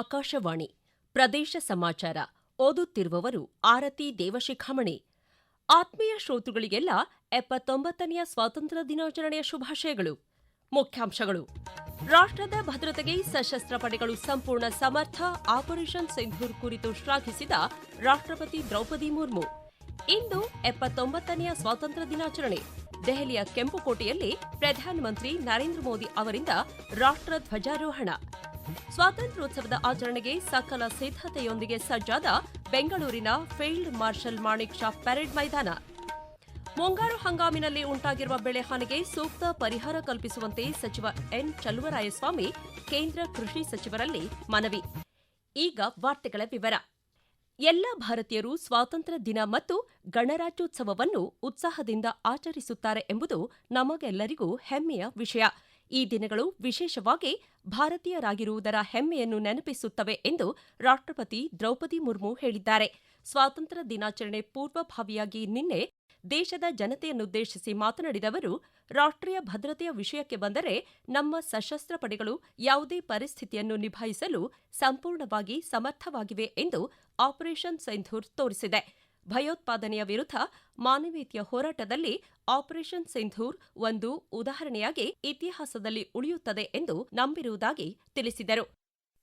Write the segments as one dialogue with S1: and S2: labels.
S1: ಆಕಾಶವಾಣಿ ಪ್ರದೇಶ ಸಮಾಚಾರ ಓದುತ್ತಿರುವವರು ಆರತಿ ದೇವಶಿಖಾಮಣಿ ಆತ್ಮೀಯ ಶ್ರೋತೃಗಳಿಗೆಲ್ಲ ಎಪ್ಪತ್ತೊಂಬತ್ತನೆಯ ಸ್ವಾತಂತ್ರ್ಯ ದಿನಾಚರಣೆಯ ಶುಭಾಶಯಗಳು ಮುಖ್ಯಾಂಶಗಳು ರಾಷ್ಟ್ರದ ಭದ್ರತೆಗೆ ಸಶಸ್ತ್ರ ಪಡೆಗಳು ಸಂಪೂರ್ಣ ಸಮರ್ಥ ಆಪರೇಷನ್ ಸಿಂಧೂರ್ ಕುರಿತು ಶ್ಲಾಘಿಸಿದ ರಾಷ್ಟ್ರಪತಿ ದ್ರೌಪದಿ ಮುರ್ಮು ಇಂದು ಎಪ್ಪತ್ತೊಂಬತ್ತನೆಯ ಸ್ವಾತಂತ್ರ್ಯ ದಿನಾಚರಣೆ ದೆಹಲಿಯ ಕೆಂಪುಕೋಟೆಯಲ್ಲಿ ಪ್ರಧಾನಮಂತ್ರಿ ನರೇಂದ್ರ ಮೋದಿ ಅವರಿಂದ ರಾಷ್ಟ್ರ ಧ್ವಜಾರೋಹಣ ಸ್ವಾತಂತ್ರ್ಯೋತ್ಸವದ ಆಚರಣೆಗೆ ಸಕಲ ಸಿದ್ಧತೆಯೊಂದಿಗೆ ಸಜ್ಜಾದ ಬೆಂಗಳೂರಿನ field marshal Manekshaw parade ಮೈದಾನ ಮುಂಗಾರು ಹಂಗಾಮಿನಲ್ಲಿ ಉಂಟಾಗಿರುವ ಬೆಳೆ ಹಾನಿಗೆ ಸೂಕ್ತ ಪರಿಹಾರ ಕಲ್ಪಿಸುವಂತೆ ಸಚಿವ ಎನ್ ಚಲುವರಾಯಸ್ವಾಮಿ ಕೇಂದ್ರ ಕೃಷಿ ಸಚಿವರಲ್ಲಿ ಮನವಿ ಈಗ ವಾರ್ತೆಗಳ ವಿವರ ಎಲ್ಲ ಭಾರತೀಯರು ಸ್ವಾತಂತ್ರ್ಯ ದಿನ ಮತ್ತು ಗಣರಾಜ್ಯೋತ್ಸವವನ್ನು ಉತ್ಸಾಹದಿಂದ ಆಚರಿಸುತ್ತಾರೆ ಎಂಬುದು ನಮಗೆಲ್ಲರಿಗೂ ಹೆಮ್ಮೆಯ ವಿಷಯ ಈ ದಿನಗಳು ವಿಶೇಷವಾಗಿ ಭಾರತೀಯರಾಗಿರುವುದರ ಹೆಮ್ಮೆಯನ್ನು ನೆನಪಿಸುತ್ತವೆ ಎಂದು ರಾಷ್ಟ್ರಪತಿ ದ್ರೌಪದಿ ಮುರ್ಮು ಹೇಳಿದ್ದಾರೆ ಸ್ವಾತಂತ್ರ್ಯ ದಿನಾಚರಣೆ ಪೂರ್ವಭಾವಿಯಾಗಿ ನಿನ್ನೆ ದೇಶದ ಜನತೆಯನ್ನುದ್ದೇಶಿಸಿ ಮಾತನಾಡಿದ ಅವರು ರಾಷ್ಟ್ರೀಯ ಭದ್ರತೆಯ ವಿಷಯಕ್ಕೆ ಬಂದರೆ ನಮ್ಮ ಸಶಸ್ತ್ರ ಪಡೆಗಳು ಯಾವುದೇ ಪರಿಸ್ಥಿತಿಯನ್ನು ನಿಭಾಯಿಸಲು ಸಂಪೂರ್ಣವಾಗಿ ಸಮರ್ಥವಾಗಿವೆ ಎಂದು ಆಪರೇಷನ್ ಸೈಂಧೂರ್ ತೋರಿಸಿದೆ ಭಯೋತ್ಪಾದನೆಯ ವಿರುದ್ಧ ಮಾನವೀಯತೆಯ ಹೋರಾಟದಲ್ಲಿ ಆಪರೇಷನ್ ಸಿಂಧೂರ್ ಒಂದು ಉದಾಹರಣೆಯಾಗಿ ಇತಿಹಾಸದಲ್ಲಿ ಉಳಿಯುತ್ತದೆ ಎಂದು ನಂಬಿರುವುದಾಗಿ ತಿಳಿಸಿದರು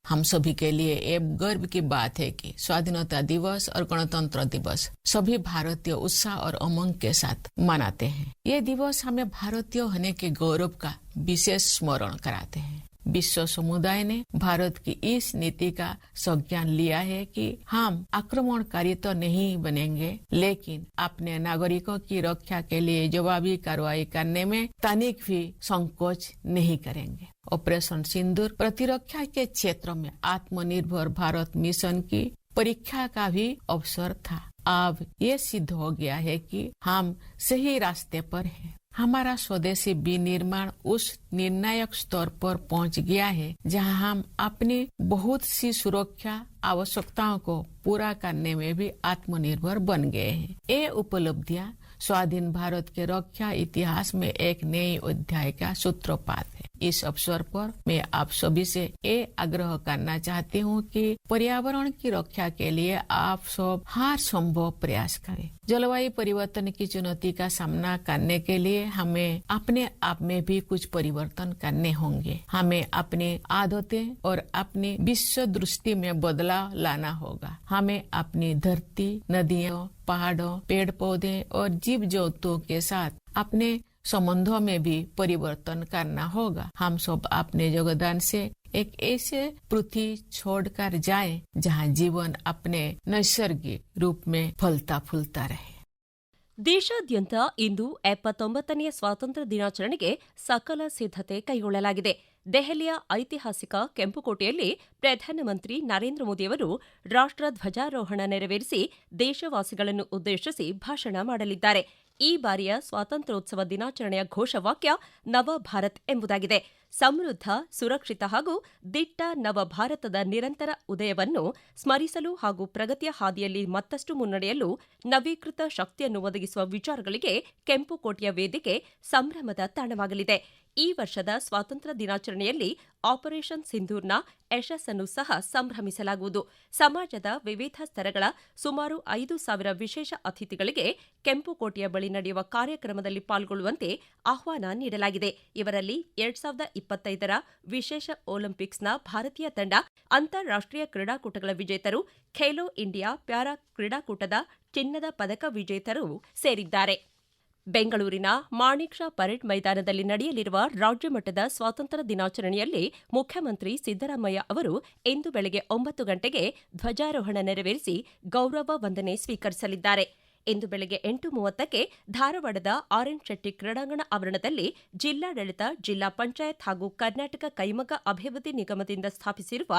S2: हम सभी के लिए एक गर्व की बात है कि स्वाधीनता दिवस और गणतंत्र दिवस सभी भारतीय उत्साह और उमंग के साथ मनाते हैं ये दिवस हमें भारतीय होने के गौरव का विशेष स्मरण कराते हैं विश्व समुदाय ने भारत की इस नीति का संज्ञान लिया है कि हम आक्रमणकारी तो नहीं बनेंगे लेकिन अपने नागरिकों की रक्षा के लिए जवाबी कार्रवाई करने में तनिक भी संकोच नहीं करेंगे ऑपरेशन सिंदूर प्रतिरक्षा के क्षेत्र में आत्मनिर्भर भारत मिशन की परीक्षा का भी अवसर था अब ये सिद्ध हो गया है कि हम सही रास्ते पर हैं हमारा स्वदेशी विनिर्माण उस निर्णायक स्तर पर पहुंच गया है जहां हम अपनी बहुत सी सुरक्षा आवश्यकताओं को पूरा करने में भी आत्मनिर्भर बन गए हैं ये उपलब्धियां स्वाधीन भारत के रक्षा इतिहास में एक नई अध्याय का सूत्रपात है इस अवसर पर मैं आप सभी से ये आग्रह करना चाहती हूँ कि पर्यावरण की रक्षा के लिए आप सब हर संभव प्रयास करें जलवायु परिवर्तन की चुनौती का सामना करने के लिए हमें अपने आप में भी कुछ परिवर्तन करने होंगे हमें अपने आदतें और अपने विश्व दृष्टि में बदलाव लाना होगा हमें अपनी धरती नदियों पहाड़ों पेड़ पौधे और जीव जंतुओं के साथ अपने ಸಂಬಂಧોಮೇ ಬೀ ಪರಿವರ್ತನ್ ಕರ್ನಾ ಹೋಗಾ ಹಮ್ ಸಬ್ ಅಪ್ನೆ ಯೋಗದಾನ್ ಸೆ ಏಕ್ ಐಸೆ ಪೃಥ್ವಿ ಛೋಡ್ಕರ್ ಜಾಯೇ ಜಹಾ ಜೀವನ್ ಅಪ್ನೆ ನಶರ್ಗೀ ರೂಪ ಮೇ ಫಲ್ತಾ ಫುಲ್ತಾ ರಹೇ
S1: ದೇಶಾದ್ಯಂತ ಇಂದು 79ನೇ ಸ್ವಾತಂತ್ರ್ಯ ದಿನಾಚರಣೆಗೆ ಸಕಲ ಸಿದ್ಧತೆ ಕೈಗೊಳ್ಳಲಾಗಿದೆ ದೆಹಲಿಯ ಐತಿಹಾಸಿಕ ಕೆಂಪುಕೋಟಿಯಲ್ಲಿ ಪ್ರಧಾನಮಂತ್ರಿ ನರೇಂದ್ರ ಮೋದಿವರು ರಾಷ್ಟ್ರಧ್ವಜಾರೋಹಣ ನೆರವೇರಿಸಿ ದೇಶವಾಸಿಗಳನ್ನು ಉದ್ದೇಶಿಸಿ ಭಾಷಣ ಮಾಡಲಿದ್ದಾರೆ ಈ ಬಾರಿಯ ಸ್ವಾತಂತ್ರ್ಯೋತ್ಸವ ದಿನಾಚರಣೆಯ ಘೋಷವಾಕ್ಯ ನವ ಭಾರತ್ ಎಂಬುದಾಗಿದೆ ಸಮೃದ್ಧ ಸುರಕ್ಷಿತ ಹಾಗೂ ದಿಟ್ಟ ನವ ಭಾರತದ ನಿರಂತರ ಉದಯವನ್ನು ಸ್ಮರಿಸಲು ಹಾಗೂ ಪ್ರಗತಿಯ ಹಾದಿಯಲ್ಲಿ ಮತ್ತಷ್ಟು ಮುನ್ನಡೆಯಲು ನವೀಕೃತ ಶಕ್ತಿಯನ್ನು ಒದಗಿಸುವ ವಿಚಾರಗಳಿಗೆ ಕೆಂಪುಕೋಟೆಯ ವೇದಿಕೆ ಸಂಭ್ರಮದ ತಾಣವಾಗಲಿದೆ ಈ ವರ್ಷದ ಸ್ವಾತಂತ್ರ್ಯ ದಿನಾಚರಣೆಯಲ್ಲಿ ಆಪರೇಷನ್ ಸಿಂಧೂರ್ನ ಯಶಸ್ಸನ್ನು ಸಹ ಸಂಭ್ರಮಿಸಲಾಗುವುದು ಸಮಾಜದ ವಿವಿಧ ಸ್ತರಗಳ ಸುಮಾರು ಐದು ಸಾವಿರ ವಿಶೇಷ ಅತಿಥಿಗಳಿಗೆ ಕೆಂಪುಕೋಟೆಯ ಬಳಿ ನಡೆಯುವ ಕಾರ್ಯಕ್ರಮದಲ್ಲಿ ಪಾಲ್ಗೊಳ್ಳುವಂತೆ ಆಹ್ವಾನ ನೀಡಲಾಗಿದೆ ಇವರಲ್ಲಿ ಎರಡ್ ಸಾವಿರದ ಇಪ್ಪತ್ತೈದರ ವಿಶೇಷ ಒಲಿಂಪಿಕ್ಸ್ನ ಭಾರತೀಯ ತಂಡ ಅಂತಾರಾಷ್ಟೀಯ ಕ್ರೀಡಾಕೂಟಗಳ ವಿಜೇತರು ಖೇಲೋ ಇಂಡಿಯಾ ಪ್ಯಾರಾ ಕ್ರೀಡಾಕೂಟದ ಚಿನ್ನದ ಪದಕ ವಿಜೇತರು ಸೇರಿದ್ದಾರೆ ಬೆಂಗಳೂರಿನ ಮಾಣಿಕ್ ಷಾ ಪರೇಡ್ ಮೈದಾನದಲ್ಲಿ ನಡೆಯಲಿರುವ ರಾಜ್ಯಮಟ್ಟದ ಸ್ವಾತಂತ್ರ್ಯ ದಿನಾಚರಣೆಯಲ್ಲಿ ಮುಖ್ಯಮಂತ್ರಿ ಸಿದ್ದರಾಮಯ್ಯ ಅವರು ಇಂದು ಬೆಳಗ್ಗೆ ಒಂಬತ್ತು ಗಂಟೆಗೆ ಧ್ವಜಾರೋಹಣ ನೆರವೇರಿಸಿ ಗೌರವ ವಂದನೆ ಸ್ವೀಕರಿಸಲಿದ್ದಾರೆ ಇಂದು ಬೆಳಗ್ಗೆ ಎಂಟು ಮೂವತ್ತಕ್ಕೆ ಧಾರವಾಡದ ಆರೆಂಜ್ ಶೆಟ್ಟಿ ಕ್ರೀಡಾಂಗಣ ಆವರಣದಲ್ಲಿ ಜಿಲ್ಲಾಡಳಿತ ಜಿಲ್ಲಾ ಪಂಚಾಯತ್ ಹಾಗೂ ಕರ್ನಾಟಕ ಕೈಮಗ ಅಭಿವೃದ್ಧಿ ನಿಗಮದಿಂದ ಸ್ಥಾಪಿಸಿರುವ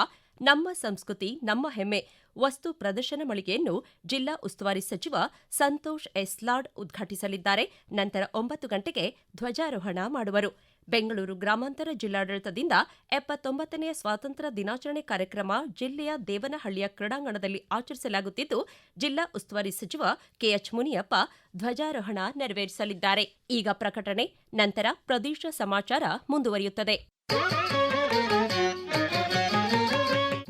S1: ನಮ್ಮ ಸಂಸ್ಕೃತಿ ನಮ್ಮ ಹೆಮ್ಮೆ ವಸ್ತು ಪ್ರದರ್ಶನ ಮಳಿಗೆಯನ್ನು ಜಿಲ್ಲಾ ಉಸ್ತುವಾರಿ ಸಚಿವ ಸಂತೋಷ್ ಎಸ್ಲಾಡ್ ಉದ್ಘಾಟಿಸಲಿದ್ದಾರೆ ನಂತರ ಒಂಬತ್ತು ಗಂಟೆಗೆ ಧ್ವಜಾರೋಹಣ ಮಾಡುವರು ಬೆಂಗಳೂರು ಗ್ರಾಮಾಂತರ ಜಿಲ್ಲಾಡಳಿತದಿಂದ ಎಪ್ಪತ್ತೊಂಬತ್ತನೆಯ ಸ್ವಾತಂತ್ರ್ಯ ದಿನಾಚರಣೆ ಕಾರ್ಯಕ್ರಮ ಜಿಲ್ಲೆಯ ದೇವನಹಳ್ಳಿಯ ಕ್ರೀಡಾಂಗಣದಲ್ಲಿ ಆಚರಿಸಲಾಗುತ್ತಿದ್ದು ಜಿಲ್ಲಾ ಉಸ್ತುವಾರಿ ಸಚಿವ ಕೆಎಚ್ ಮುನಿಯಪ್ಪ ಧ್ವಜಾರೋಹಣ ನೆರವೇರಿಸಲಿದ್ದಾರೆ ಈಗ ಪ್ರಕಟಣೆ ನಂತರ ಪ್ರದೇಶ ಸಮಾಚಾರ ಮುಂದುವರಿಯುತ್ತದೆ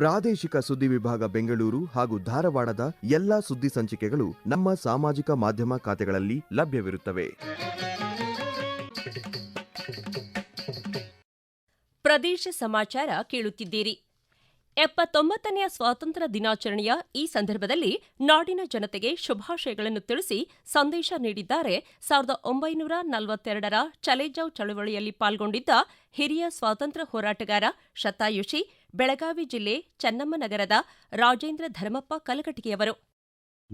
S3: ಪ್ರಾದೇಶಿಕ ಸುದ್ದಿ ವಿಭಾಗ ಬೆಂಗಳೂರು ಹಾಗೂ ಧಾರವಾಡದ ಎಲ್ಲಾ ಸುದ್ದಿ ಸಂಚಿಕೆಗಳು ನಮ್ಮ ಸಾಮಾಜಿಕ ಮಾಧ್ಯಮ ಖಾತೆಗಳಲ್ಲಿ ಲಭ್ಯವಿರುತ್ತವೆ
S1: ಪ್ರದೇಶ ಸಮಾಚಾರ ಕೇಳುತ್ತಿದ್ದೀರಿ ಎಪ್ಪತ್ತೊಂಬತ್ತನೆಯ ಸ್ವಾತಂತ್ರ್ಯ ದಿನಾಚರಣೆಯ ಈ ಸಂದರ್ಭದಲ್ಲಿ ನಾಡಿನ ಜನತೆಗೆ ಶುಭಾಶಯಗಳನ್ನು ತಿಳಿಸಿ ಸಂದೇಶ ನೀಡಿದ್ದಾರೆ ಸಾವಿರದ ಒಂಬೈನೂರ ನಲವತ್ತೆರಡರ ಚಲೇಜಾವ್ ಚಳವಳಿಯಲ್ಲಿ ಪಾಲ್ಗೊಂಡಿದ್ದ ಹಿರಿಯ ಸ್ವಾತಂತ್ರ್ಯ ಹೋರಾಟಗಾರ ಶತಾಯುಷಿ ಬೆಳಗಾವಿ ಜಿಲ್ಲೆ ಚನ್ನಮ್ಮನಗರದ ರಾಜೇಂದ್ರ ಧರ್ಮಪ್ಪ ಕಲಘಟಗಿಯವರು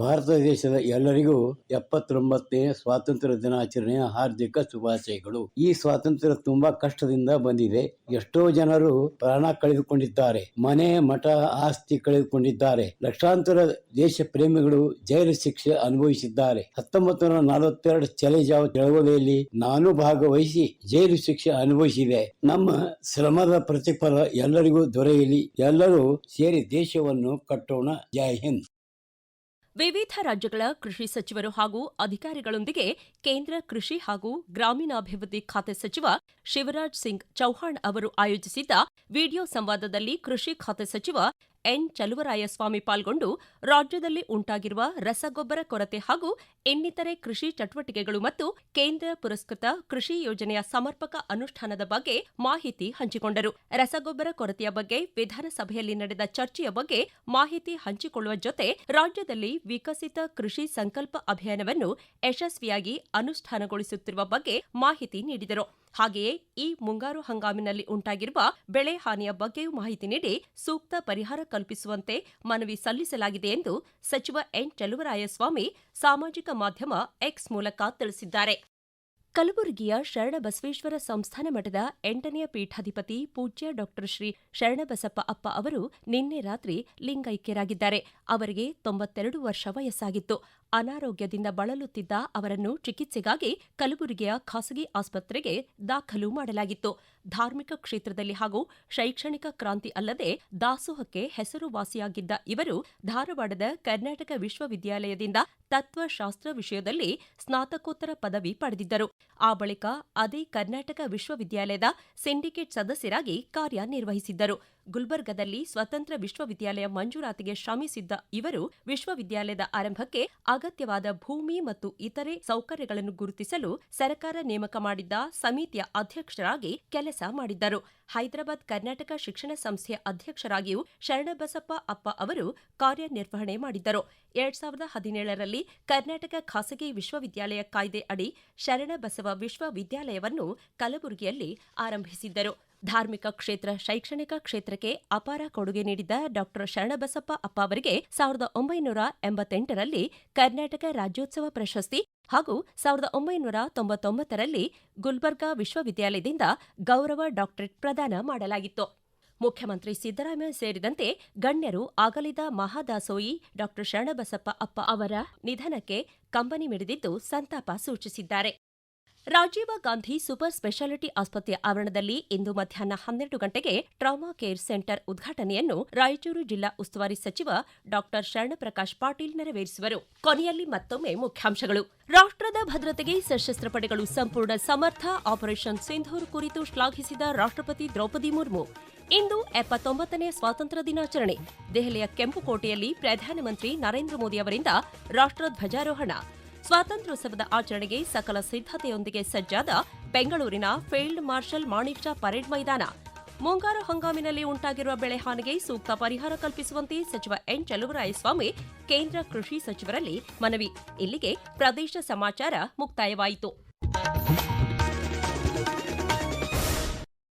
S4: ಭಾರತ ದೇಶದ ಎಲ್ಲರಿಗೂ ಎಪ್ಪತ್ತೊಂಬತ್ತನೇ ಸ್ವಾತಂತ್ರ್ಯ ದಿನಾಚರಣೆಯ ಹಾರ್ದಿಕ ಶುಭಾಶಯಗಳು ಈ ಸ್ವಾತಂತ್ರ್ಯ ತುಂಬಾ ಕಷ್ಟದಿಂದ ಬಂದಿದೆ ಎಷ್ಟೋ ಜನರು ಪ್ರಾಣ ಕಳೆದುಕೊಂಡಿದ್ದಾರೆ ಮನೆ ಮಠ ಆಸ್ತಿ ಕಳೆದುಕೊಂಡಿದ್ದಾರೆ ಲಕ್ಷಾಂತರ ದೇಶ ಪ್ರೇಮಿಗಳು ಜೈಲು ಶಿಕ್ಷೆ ಅನುಭವಿಸಿದ್ದಾರೆ ಹತ್ತೊಂಬತ್ತು ನೂರ ನಲವತ್ತೆರಡು ಚಲೆಜಾವ್ ಚಳವಳಿಯಲ್ಲಿ ನಾನು ಭಾಗವಹಿಸಿ ಜೈಲು ಶಿಕ್ಷೆ ಅನುಭವಿಸಿದೆ ನಮ್ಮ ಶ್ರಮದ ಪ್ರತಿಫಲ ಎಲ್ಲರಿಗೂ ದೊರೆಯಲಿ ಎಲ್ಲರೂ ಸೇರಿ ದೇಶವನ್ನು ಕಟ್ಟೋಣ ಜೈ ಹಿಂದ್
S1: ವಿವಿಧ ರಾಜ್ಯಗಳ ಕೃಷಿ ಸಚಿವರು ಹಾಗೂ ಅಧಿಕಾರಿಗಳೊಂದಿಗೆ ಕೇಂದ್ರ ಕೃಷಿ ಹಾಗೂ ಗ್ರಾಮೀಣಾಭಿವೃದ್ಧಿ ಖಾತೆ ಸಚಿವ ಶಿವರಾಜ್ ಸಿಂಗ್ ಚೌಹಾಣ್ ಅವರು ಆಯೋಜಿಸಿದ್ದ ವಿಡಿಯೋ ಸಂವಾದದಲ್ಲಿ ಕೃಷಿ ಖಾತೆ ಸಚಿವ ಎನ್ ಚಲುವರಾಯಸ್ವಾಮಿ ಪಾಲ್ಗೊಂಡು ರಾಜ್ಯದಲ್ಲಿ ಉಂಟಾಗಿರುವ ರಸಗೊಬ್ಬರ ಕೊರತೆ ಹಾಗೂ ಇನ್ನಿತರೆ ಕೃಷಿ ಚಟುವಟಿಕೆಗಳು ಮತ್ತು ಕೇಂದ್ರ ಪುರಸ್ಕೃತ ಕೃಷಿ ಯೋಜನೆಯ ಸಮರ್ಪಕ ಅನುಷ್ಠಾನದ ಬಗ್ಗೆ ಮಾಹಿತಿ ಹಂಚಿಕೊಂಡರು ರಸಗೊಬ್ಬರ ಕೊರತೆಯ ಬಗ್ಗೆ ವಿಧಾನಸಭೆಯಲ್ಲಿ ನಡೆದ ಚರ್ಚೆಯ ಬಗ್ಗೆ ಮಾಹಿತಿ ಹಂಚಿಕೊಳ್ಳುವ ಜೊತೆ ರಾಜ್ಯದಲ್ಲಿ ವಿಕಸಿತ ಕೃಷಿ ಸಂಕಲ್ಪ ಅಭಿಯಾನವನ್ನು ಯಶಸ್ವಿಯಾಗಿ ಅನುಷ್ಠಾನಗೊಳಿಸುತ್ತಿರುವ ಬಗ್ಗೆ ಮಾಹಿತಿ ನೀಡಿದರು ಹಾಗೆಯೇ ಈ ಮುಂಗಾರು ಹಂಗಾಮಿನಲ್ಲಿ ಉಂಟಾಗಿರುವ ಬೆಳೆ ಹಾನಿಯ ಬಗ್ಗೆಯೂ ಮಾಹಿತಿ ನೀಡಿ ಸೂಕ್ತ ಪರಿಹಾರ ಕಲ್ಪಿಸುವಂತೆ ಮನವಿ ಸಲ್ಲಿಸಲಾಗಿದೆ ಎಂದು ಸಚಿವ ಎನ್ ಚಲುವರಾಯಸ್ವಾಮಿ ಸಾಮಾಜಿಕ ಮಾಧ್ಯಮ ಎಕ್ಸ್ ಮೂಲಕ ತಿಳಿಸಿದ್ದಾರೆ ಕಲಬುರಗಿಯ ಶರಣಬಸವೇಶ್ವರ ಸಂಸ್ಥಾನ ಮಠದ ಎಂಟನೆಯ ಪೀಠಾಧಿಪತಿ ಪೂಜ್ಯ ಡಾಕ್ಟರ್ ಶ್ರೀ ಶರಣಬಸಪ್ಪ ಅಪ್ಪ ಅವರು ನಿನ್ನೆ ರಾತ್ರಿ ಲಿಂಗೈಕ್ಯರಾಗಿದ್ದಾರೆ ಅವರಿಗೆ ತೊಂಬತ್ತೆರಡು ವರ್ಷ ವಯಸ್ಸಾಗಿತ್ತು ಅನಾರೋಗ್ಯದಿಂದ ಬಳಲುತ್ತಿದ್ದ ಅವರನ್ನು ಚಿಕಿತ್ಸೆಗಾಗಿ ಕಲಬುರಗಿಯ ಖಾಸಗಿ ಆಸ್ಪತ್ರೆಗೆ ದಾಖಲು ಮಾಡಲಾಗಿತ್ತು ಧಾರ್ಮಿಕ ಕ್ಷೇತ್ರದಲ್ಲಿ ಹಾಗೂ ಶೈಕ್ಷಣಿಕ ಕ್ರಾಂತಿ ಅಲ್ಲದೆ ದಾಸೋಹಕ್ಕೆ ಹೆಸರುವಾಸಿಯಾಗಿದ್ದ ಇವರು ಧಾರವಾಡದ ಕರ್ನಾಟಕ ವಿಶ್ವವಿದ್ಯಾಲಯದಿಂದ ತತ್ವಶಾಸ್ತ್ರ ವಿಷಯದಲ್ಲಿ ಸ್ನಾತಕೋತ್ತರ ಪದವಿ ಪಡೆದಿದ್ದರು ಆ ಬಳಿಕ ಅದೇ ಕರ್ನಾಟಕ ವಿಶ್ವವಿದ್ಯಾಲಯದ ಸಿಂಡಿಕೇಟ್ ಸದಸ್ಯರಾಗಿ ಕಾರ್ಯನಿರ್ವಹಿಸಿದ್ದರು ಗುಲ್ಬರ್ಗದಲ್ಲಿ ಸ್ವತಂತ್ರ ವಿಶ್ವವಿದ್ಯಾಲಯ ಮಂಜೂರಾತಿಗೆ ಶ್ರಮಿಸಿದ್ದ ಇವರು ವಿಶ್ವವಿದ್ಯಾಲಯದ ಆರಂಭಕ್ಕೆ ಅಗತ್ಯವಾದ ಭೂಮಿ ಮತ್ತು ಇತರೆ ಸೌಕರ್ಯಗಳನ್ನು ಗುರುತಿಸಲು ಸರ್ಕಾರ ನೇಮಕ ಮಾಡಿದ್ದ ಸಮಿತಿಯ ಅಧ್ಯಕ್ಷರಾಗಿ ಕೆಲಸ ಕೆಲಸ ಮಾಡಿದ್ದರು ಹೈದರಾಬಾದ್ ಕರ್ನಾಟಕ ಶಿಕ್ಷಣ ಸಂಸ್ಥೆಯ ಅಧ್ಯಕ್ಷರಾಗಿಯೂ ಶರಣಬಸಪ್ಪ ಅಪ್ಪ ಅವರು ಕಾರ್ಯನಿರ್ವಹಣೆ ಮಾಡಿದ್ದರು ಎರಡ್ ಸಾವಿರದ ಹದಿನೇಳರಲ್ಲಿ ಕರ್ನಾಟಕ ಖಾಸಗಿ ವಿಶ್ವವಿದ್ಯಾಲಯ ಕಾಯ್ದೆ ಅಡಿ ಶರಣಬಸವ ವಿಶ್ವವಿದ್ಯಾಲಯವನ್ನು ಕಲಬುರಗಿಯಲ್ಲಿ ಆರಂಭಿಸಿದ್ದರು ಧಾರ್ಮಿಕ ಕ್ಷೇತ್ರ ಶೈಕ್ಷಣಿಕ ಕ್ಷೇತ್ರಕ್ಕೆ ಅಪಾರ ಕೊಡುಗೆ ನೀಡಿದ್ದ ಡಾ ಶರಣಬಸಪ್ಪ ಅಪ್ಪ ಅವರಿಗೆ ಸಾವಿರದ ಒಂಬೈನೂರ ಎಂಬತ್ತೆಂಟರಲ್ಲಿ ಕರ್ನಾಟಕ ರಾಜ್ಯೋತ್ಸವ ಪ್ರಶಸ್ತಿ ಹಾಗೂ ಸಾವಿರದ ಒಂಬೈನೂರ ತೊಂಬತ್ತೊಂಬತ್ತರಲ್ಲಿ ಗುಲ್ಬರ್ಗಾ ವಿಶ್ವವಿದ್ಯಾಲಯದಿಂದ ಗೌರವ ಡಾಕ್ಟರೇಟ್ ಪ್ರದಾನ ಮಾಡಲಾಗಿತ್ತು ಮುಖ್ಯಮಂತ್ರಿ ಸಿದ್ದರಾಮಯ್ಯ ಸೇರಿದಂತೆ ಗಣ್ಯರು ಆಗಲಿದ ಮಹಾದಾಸೋಯಿ ಡಾ ಶರಣಬಸಪ್ಪ ಅಪ್ಪ ಅವರ ನಿಧನಕ್ಕೆ ಕಂಬನಿ ಮಿಡಿದಿದ್ದು ಸಂತಾಪ ಸೂಚಿಸಿದ್ದಾರೆ ರಾಜೀವ ಗಾಂಧಿ ಸೂಪರ್ ಸ್ಪೆಷಾಲಿಟಿ ಆಸ್ಪತ್ರೆ ಆವರಣದಲ್ಲಿ ಇಂದು ಮಧ್ಯಾಹ್ನ ಹನ್ನೆರಡು ಗಂಟೆಗೆ ಟ್ರಾಮಾ ಕೇರ್ ಸೆಂಟರ್ ಉದ್ಘಾಟನೆಯನ್ನು ರಾಯಚೂರು ಜಿಲ್ಲಾ ಉಸ್ತುವಾರಿ ಸಚಿವ ಡಾ ಶರಣಪ್ರಕಾಶ್ ಪಾಟೀಲ್ ನೆರವೇರಿಸುವರು ಕೊನೆಯಲ್ಲಿ ಮತ್ತೊಮ್ಮೆ ಮುಖ್ಯಾಂಶಗಳು ರಾಷ್ಟ್ರದ ಭದ್ರತೆಗೆ ಸಶಸ್ತ್ರ ಪಡೆಗಳು ಸಂಪೂರ್ಣ ಸಮರ್ಥ ಆಪರೇಷನ್ ಸಿಂಧೂರ್ ಕುರಿತು ಶ್ಲಾಘಿಸಿದ ರಾಷ್ಟ್ರಪತಿ ದ್ರೌಪದಿ ಮುರ್ಮು ಇಂದು ಎಪ್ಪತ್ತೊಂಬತ್ತನೇ ಸ್ವಾತಂತ್ರ್ಯ ದಿನಾಚರಣೆ ದೆಹಲಿಯ ಕೆಂಪುಕೋಟೆಯಲ್ಲಿ ಪ್ರಧಾನಮಂತ್ರಿ ನರೇಂದ್ರ ಮೋದಿ ಅವರಿಂದ ರಾಷ್ಟ್ರಧ್ವಜಾರೋಹಣ ಸ್ವಾತಂತ್ರ್ಯೋತ್ಸವದ ಆಚರಣೆಗೆ ಸಕಲ ಸಿದ್ಧತೆಯೊಂದಿಗೆ ಸಜ್ಜಾದ ಬೆಂಗಳೂರಿನ ಫೀಲ್ಡ್ ಮಾರ್ಷಲ್ ಮಾಣಿಕ್ಜಾ ಪರೇಡ್ ಮೈದಾನ ಮುಂಗಾರು ಹಂಗಾಮಿನಲ್ಲಿ ಉಂಟಾಗಿರುವ ಬೆಳೆ ಹಾನಿಗೆ ಸೂಕ್ತ ಪರಿಹಾರ ಕಲ್ಪಿಸುವಂತೆ ಸಚಿವ ಎನ್ ಚಲುವರಾಯಸ್ವಾಮಿ ಕೇಂದ್ರ ಕೃಷಿ ಸಚಿವರಲ್ಲಿ ಮನವಿ ಇಲ್ಲಿಗೆ ಪ್ರದೇಶ ಸಮಾಚಾರ ಮುಕ್ತಾಯವಾಯಿತು